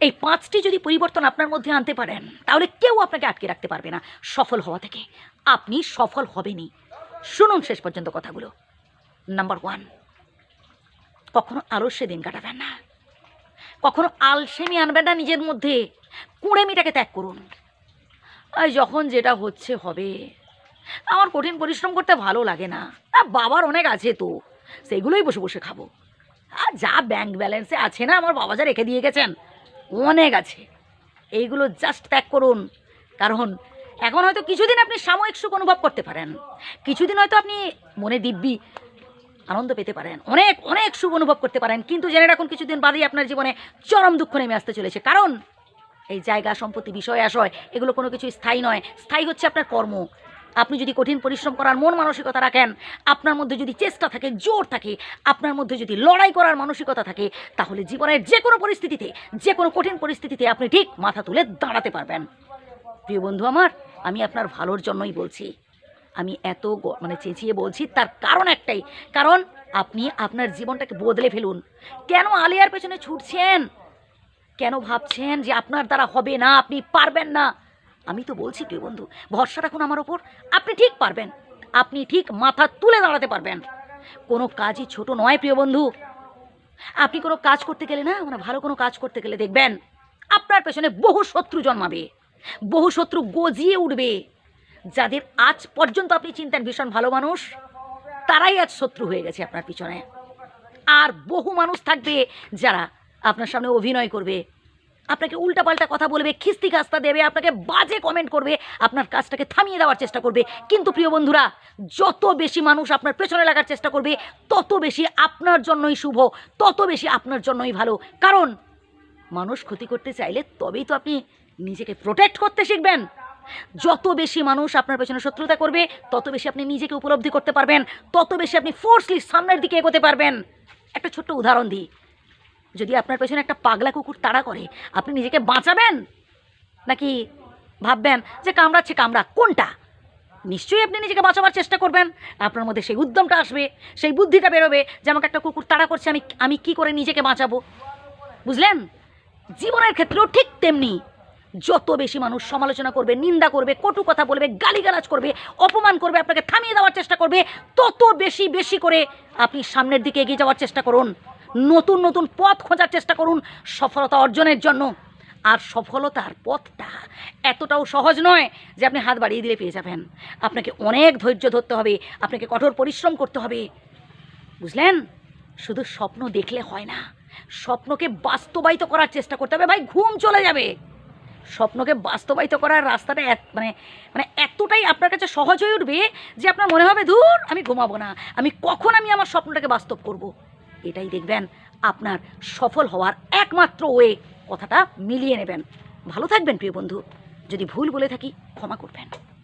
এই পাঁচটি যদি পরিবর্তন আপনার মধ্যে আনতে পারেন, তাহলে কেউ আপনাকে আটকে রাখতে পারবে না সফল হওয়া থেকে। আপনি সফল হবেনই। শুনুন শেষ পর্যন্ত কথাগুলো। নাম্বার ওয়ান কখনো আলস্যে দিন কাটাবেন না। কখনো আলসেমি আনবেন না নিজের মধ্যে। কুঁড়েমিটাকে ত্যাগ করুন। যখন যেটা হচ্ছে, হবে। আমার কঠিন পরিশ্রম করতে ভালো লাগে না। বাবার অনেক আছে তো, সেগুলোই বসে বসে খাব। আর যা ব্যাংক ব্যালেন্সে আছে না, আমার বাবা যা রেখে দিয়ে গেছেন অনেক আছে। এইগুলো জাস্ট ত্যাগ করুন। কারণ এখন হয়তো কিছুদিন আপনি সাময়িক সুখ অনুভব করতে পারেন। কিছুদিন হয়তো আপনি মনে দিব্যি আনন্দ পেতে পারেন। অনেক অনেক সুখ অনুভব করতে পারেন। কিন্তু জেনে রাখুন, কিছুদিন বাদেই আপনার জীবনে চরম দুঃখ নেমে আসতে চলেছে। কারণ এই জায়গা, সম্পত্তি, বিষয় আশয় এগুলো কোনো কিছু স্থায়ী নয়। স্থায়ী হচ্ছে আপনার কর্ম। আপনি যদি কঠিন পরিশ্রম করার মন মানসিকতা রাখেন, আপনার মধ্যে যদি চেষ্টা থাকে, জোর থাকে, আপনার মধ্যে যদি লড়াই করার মানসিকতা থাকে, তাহলে জীবনের যে কোনো পরিস্থিতিতে, যে কোনো কঠিন পরিস্থিতিতে আপনি ঠিক মাথা তুলে দাঁড়াতে পারবেন। প্রিয় বন্ধু আমার, আমি আপনার ভালোর জন্যই বলছি। আমি এত মানে চেঁচিয়ে বলছি, তার কারণ একটাই। কারণ আপনি আপনার জীবনটাকে বদলে ফেলুন। কেন আলিয়ার পেছনে ছুটছেন? কেন ভাবছেন যে আপনার দ্বারা হবে না, আপনি পারবেন না? আমি তো বলছি, প্রিয় বন্ধু, ভরসা রাখুন আমার ওপর। আপনি ঠিক পারবেন। আপনি ঠিক মাথা তুলে দাঁড়াতে পারবেন। কোনো কাজই ছোট নয়, প্রিয় বন্ধু। আপনি কোনো কাজ করতে গেলে না মানে ভালো কোনো কাজ করতে গেলে দেখবেন, আপনার পেছনে বহু শত্রু জন্মাবে। বহু শত্রু গজিয়ে উঠবে। যাদের আজ পর্যন্ত আপনি চিন্তেন ভীষণ ভালো মানুষ, তারাই আজ শত্রু হয়ে গেছে আপনার পিছনে। আর বহু মানুষ থাকবে যারা আপনার সামনে অভিনয় করবে। আপনাকে উল্টাপাল্টা কথা বলবে, খিস্তি কাস্তা দেবে, আপনাকে বাজে কমেন্ট করবে, আপনার কাজটাকে থামিয়ে দেওয়ার চেষ্টা করবে। কিন্তু প্রিয় বন্ধুরা, যত বেশি মানুষ আপনার পেছনে লাগার চেষ্টা করবে, তত বেশি আপনার জন্যই শুভ, তত বেশি আপনার জন্যই ভালো। কারণ, মানুষ ক্ষতি করতে চাইলে তবেই তো আপনি নিজেকে প্রোটেক্ট করতে শিখবেন। যত বেশি মানুষ আপনার পেছনে শত্রুতা করবে, তত বেশি আপনি নিজেকে উপলব্ধি করতে পারবেন, তত বেশি আপনি ফোর্সলি সামনের দিকে এগোতে পারবেন। একটা ছোট্ট উদাহরণ দিই। যদি আপনার পেছনে একটা পাগলা কুকুর তাড়া করে, আপনি নিজেকে বাঁচাবেন? নাকি ভাববেন যে কামড়াচ্ছে কামড়া, কোনটা? নিশ্চয়ই আপনি নিজেকে বাঁচাবার চেষ্টা করবেন। আপনার মধ্যে সেই উদ্যমটা আসবে, সেই বুদ্ধিটা বেরোবে যে আমাকে একটা কুকুর তাড়া করছে, আমি আমি কি করে নিজেকে বাঁচাবো? বুঝলেন? জীবনের ক্ষেত্রেও ঠিক তেমনি। যত বেশি মানুষ সমালোচনা করবে, নিন্দা করবে, কটু কথা বলবে, গালিগালাজ করবে, অপমান করবে, আপনাকে থামিয়ে দেওয়ার চেষ্টা করবে, তত বেশি বেশি করে আপনি সামনের দিকে এগিয়ে যাওয়ার চেষ্টা করুন। নতুন নতুন পথ খোঁজার চেষ্টা করুন সফলতা অর্জনের জন্য। আর সফলতার পথটা এতটাও সহজ নয় যে আপনি হাত বাড়িয়ে দিলে পেয়ে যাবেন। আপনাকে অনেক ধৈর্য ধরতে হবে, আপনাকে কঠোর পরিশ্রম করতে হবে। বুঝলেন? শুধু স্বপ্ন দেখলে হয় না, স্বপ্নকে বাস্তবায়িত করার চেষ্টা করতে হবে। ভাই, ঘুম চলে যাবে। স্বপ্নকে বাস্তবায়িত করার রাস্তাটা মানে মানে এতটাই আপনার কাছে সহজ হয়ে উঠবে যে আপনার মনে হবে দূর আমি ঘুমাবো না। আমি কখন আমি আমার স্বপ্নটাকে বাস্তব করব। এটাই দেখবেন আপনার সফল হওয়ার একমাত্র ওয়ে। কথাটা মিলিয়ে নেবেন। ভালো থাকবেন প্রিয় বন্ধু। যদি ভুল বলে থাকি, ক্ষমা করবেন।